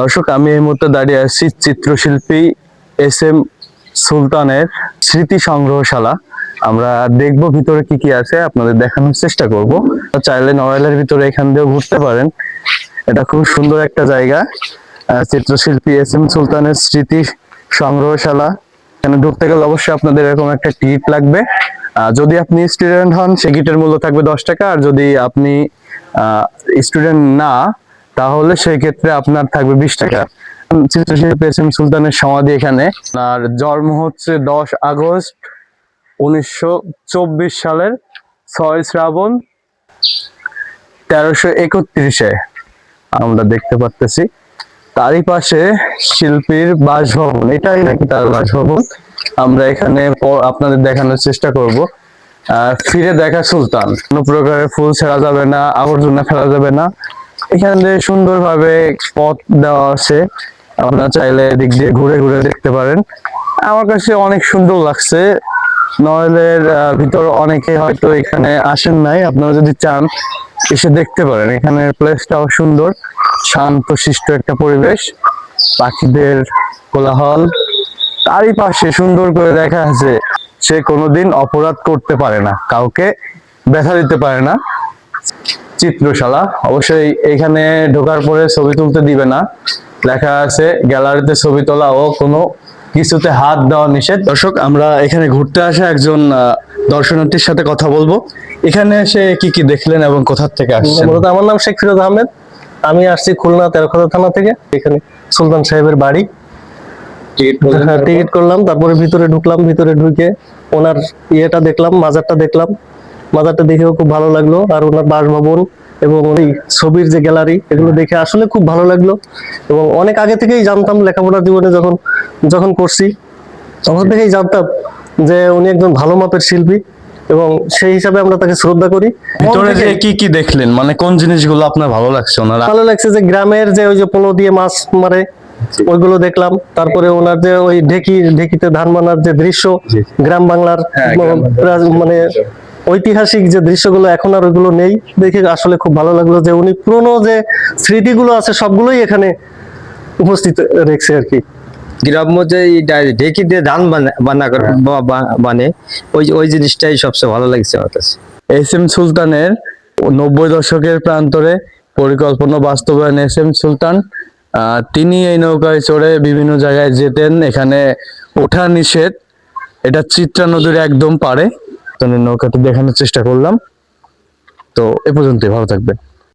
দর্শক, আমি এই মুহূর্তে দাঁড়িয়ে আছি চিত্রশিল্পী এস এম সুলতানের স্মৃতি সংগ্রহশালা আমরা দেখব ভিতরে কি কি আছে, আপনাদের দেখানোর চেষ্টা করব। চাইলে নড়াইলের ভিতরে এখান দিয়েও ঘুরতে পারেন। এটা খুব সুন্দর একটা জায়গা। চিত্রশিল্পী এস এম সুলতানের স্মৃতি সংগ্রহশালা এখানে ঢুকতে গেলে অবশ্যই আপনাদের এরকম একটা টিকিট লাগবে। যদি আপনি স্টুডেন্ট হন, সে গিটের মূল্য থাকবে দশ টাকা। আর যদি আপনি স্টুডেন্ট না তাহলে সেই ক্ষেত্রে আপনার থাকবে বিশ টাকা। চিত্রশিল্পী সুলতানের সমাধি এখানে। আর জন্ম হচ্ছে দশ আগস্ট উনিশশো চব্বিশ সালের ছয় শ্রাবণ তেরোশো একত্রিশে। আমরা দেখতে পারতেছি। তারই পাশে শিল্পীর বাসভবন। এটাই নাকি তার বাসভবন? আমরা এখানে আপনাদের দেখানোর চেষ্টা করব। ফিরে দেখা সুলতান। কোনো প্রকারের ফুল ছেড়া যাবে না, আবর্জনা ফেলা যাবে না। এখানে সুন্দরভাবে পথ দেওয়া আছে। আপনারা চাইলে এদিক দিয়ে ঘুরে ঘুরে দেখতে পারেন। আমার কাছে অনেক সুন্দর লাগছে। নয়লের ভিতর অনেকে হয়তো এখানে আসেন নাই। আপনারা যদি চান, এসে দেখতে পারেন। এখানের প্লেসটাও সুন্দর। শান্ত শিষ্ট একটা পরিবেশ। পাখিদের কোলাহল। তারই পাশে সুন্দর করে দেখা আছে সে কোনোদিন অপরাধ করতে পারে না। কাউকে ব্যথা দিতে পারে না। চিত্রশালা। অবশ্যই এখানে ঢোকার পরে ছবি তুলতে দিবে না। লেখা আছে গ্যালারিতে ছবি তোলা ও কোনো কিছুতে হাত দেওয়া নিষেধ। দর্শক আমরা এখানে ঘুরতে আসা একজন দর্শনার্থীর সাথে কথা বলব। এখানে এসে কি কি দেখলেন এবং কোথা থেকে আসছেন? মূলত আমার নাম শেখ ফিরোজ আহমেদ। আমি আসছি খুলনা তেরোখাদা থানা থেকে এখানে সুলতান সাহেবের বাড়ি। হ্যাঁ, টিকিট করলাম তারপরে ভিতরে ঢুকলাম ভিতরে ঢুকে ওনার ইয়েটা দেখলাম মাজারটা দেখলাম। মাজারটা দেখেও খুব ভালো লাগল। আর ওনার বাসভবন এবং ওই ছবির যে গ্যালারি এগুলো দেখে আসলে খুব ভালো লাগল। এবং অনেক আগে থেকেই জানতাম লেখাপড়ার জীবনে যখন যখন করছি তখন থেকেই জানতাম যে উনি একজন ভালো মাপের শিল্পী এবং সেই হিসাবে আমরা তাকে শ্রদ্ধা করি। ভিতরে যে কি কি দেখলেন? মানে কোন জিনিসগুলো আপনার ভালো লাগছে ওনারা? ভালো লাগছে যে গ্রামের যে ওই যে পোলো দিয়ে মাছ মারে ওইগুলো দেখলাম। তারপরে ওনার যে ওই ঢেকি ঢেকিতে ধান মানার যে দৃশ্য গ্রাম বাংলার হ্যাঁ, মানে ঐতিহাসিক যে দৃশ্যগুলো এখন আর ওইগুলো নেই দেখে আসলে খুব ভালো লাগল যে উনি পুরনো যে স্মৃতিগুলো আছে সবগুলোই এখানে উপস্থিত রেখেছে আর কি। গ্রাম্য যে এই ডা- ঢেকি দিয়ে ধান বানা- বানে ওই ওই জিনিসটাই সবচেয়ে ভালো লাগছে আমার কাছে। এস এম সুলতানের নব্বই দশকের প্রান্তরে পরিকল্পনা বাস্তবায়ন এস এম সুলতান আহ, তিনি এই নৌকায় চড়ে বিভিন্ন জায়গায় যেতেন এখানে ওঠা নিষেধ এটা চিত্রা নদীর একদম পারে নৌকাটি দেখানোর চেষ্টা করলাম। তো এ পর্যন্তই ভালো থাকবেন।